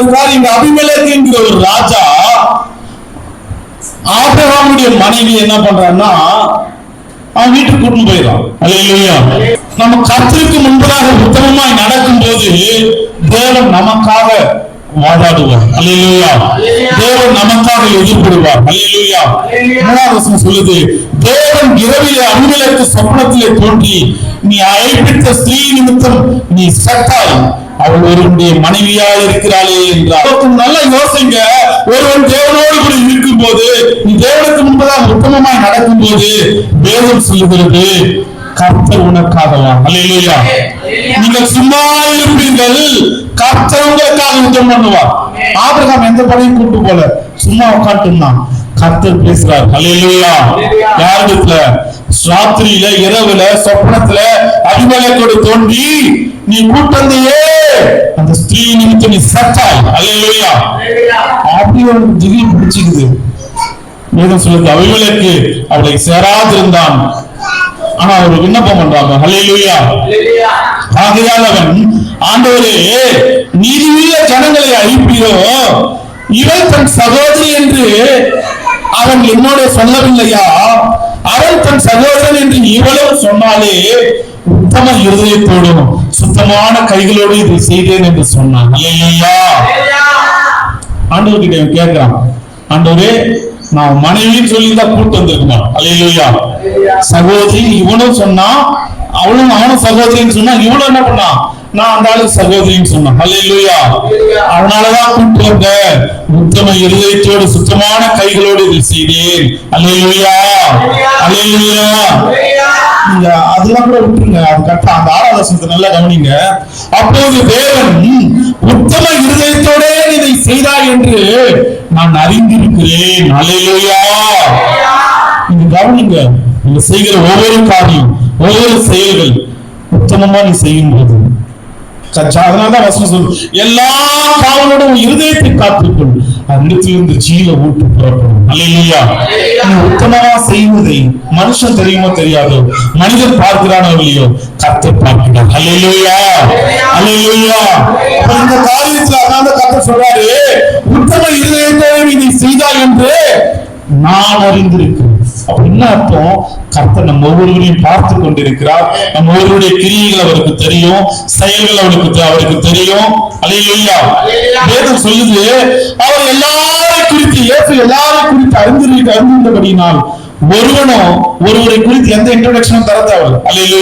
இருக்கிறார் இங்க அபிமெலேக்கு என்கிற ஒரு ராஜா ஆபிரகாமுடைய மனைவி என்ன பண்றான்னா அவன் வீட்டுக்கு கூட்டிட்டு போயிடறான். நம்ம கர்த்தருக்கு முன்பதாக உத்தமமாய் நடக்கும்போது தேவன் நமக்காக வாதாடுவார். அல்லேலூயா. தேவன் நமக்காக எதிர்படுவார். அல்லேலூயா. மூணாவது சொல்லுது தேவன் இரவிலே அன்புகளுக்கு சொப்னத்திலே தோன்றி நீ அழைப்பித்த ஸ்ரீ நிமித்தம் நீ சத்தாய் அவள் ஒருவனுடைய மனைவியா இருக்கிறாளே என்றார் அதற்கு நல்லா யோசிங்க ஒருவன் தேவனோடு கூட இருக்கும் போது நீ தேவனுக்கு முன்பதாக உத்தமமாய் நடக்கும் போது வேதம் சொல்லுகிறது கர்த்தர் உனக்காகவா அல்லேலூயா நீங்கள் சும்மா இருப்பீர்கள் கர்த்தர் உங்களுக்காக யுத்தம் பண்ணுவார் ஆபிரகாம் எந்த படையும் கூட்டு போல சும்மா உட்காந்துருந்தான் கர்த்தர் பேசுறார் அல்லேலூயா யாரிடத்துல ராத்திரியில இரவுல சொப்னத்துல அபிமேலக்கோடு தோன்றி நீ கூட்டந்தையே! அந்த ஸ்திரீ நிமித்தம் நீ சத்தாய். அல்லேலூயா அப்படி ஒரு திடீர் பிடிச்சிக்குது. வேதம் சொல்லுது அபிமேலக்கு அவளை சேராதிருந்தான். ஆனா அவர் விண்ணப்பம் பண்றாங்க. அல்லேலூயா ஆகையால் அவன் ஆண்டவரே நீதியுள்ள ஜனங்களை அழிப்பீரோ இவள் தன் சகோதரி என்று அவன் என்னோட சொல்லவில்லையா அவன் தன் சகோதரன் என்று இவ்வளவு சொன்னாலே உத்தம இருதயத்தோடும் சுத்தமான கைகளோடு இதை செய்தேன் என்று சொன்னான். ஆண்டவர் கிட்ட கேட்கிறான் ஆண்டவரே நான் மனைவின்னு சொல்லி தான் கூட்டு வந்திருக்குமா? அல்லேலூயா! சகோதரி இவனும் சொன்னா அவளும் அவனும் சகோதரின்னு சொன்னா இவனும் என்ன பண்ணான் நான் அந்த ஆளுக்கு சகோதரின்னு சொன்னேன். அல்லேலூயா அதனாலதான் கூட்டு வந்த உத்தம இருதயத்தோடு சுத்தமான கைகளோடு இதை செய்தேன். அல்லையா அல்லையா நீங்க அதெல்லாம் கூட விட்டுருங்க. அது கரெக்டா அந்த ஆராதசனத்தை நல்லா கவனிங்க. அப்போது தேவன் உத்தம இருதயத்தோட இதை செய்தாய் என்று நான் அறிந்திருக்கிறேன். அல்லையா நீங்க கவனிங்க. நீங்க செய்கிற ஒவ்வொரு காரியம் ஒவ்வொரு செயல்கள் உத்தமமா நீ செய்யும் போது அதனாலதான் வசனம் சொல்லு எல்லா காவலோடும் இருதயத்தை காத்துக்கொள். அந்நிடத்திலிருந்து ஜீவ ஊட்டு புறப்படும். அல்லையா நீ உத்தமமா செய்வதை மனுஷன் தெரியுமோ தெரியாதோ? மனிதன் பார்க்கிறானோ இல்லையோ? கர்த்தர் பார்க்கிறார். அல்லையா அல்லையா இந்த காரியத்துல அதனால கர்த்தர் சொல்றாரு உத்தம இருதயத்தோடு நீ செய்தாய் என்று நான் அறிந்திருக்கிறேன். அப்ப என்ன அர்த்தம்? கர்த்தர் நம்ம ஒவ்வொருவரையும் பார்த்து கொண்டிருக்கிறார். நம்ம ஒவ்வொருடைய கிரியைகள் அவருக்கு தெரியும். செயல்கள் அவருக்கு அவருக்கு தெரியும். வேதம் சொல்லுது அவர் எல்லாரை குறித்து இயேசு எல்லாரை குறித்து அறிந்திருக்க அறிந்திருந்தபடியினால் ஒருவனும் ஒருவரை குறித்து எந்த இன்ட்ரோடக்ஷனும் தர தேவை அல்லேலூயா.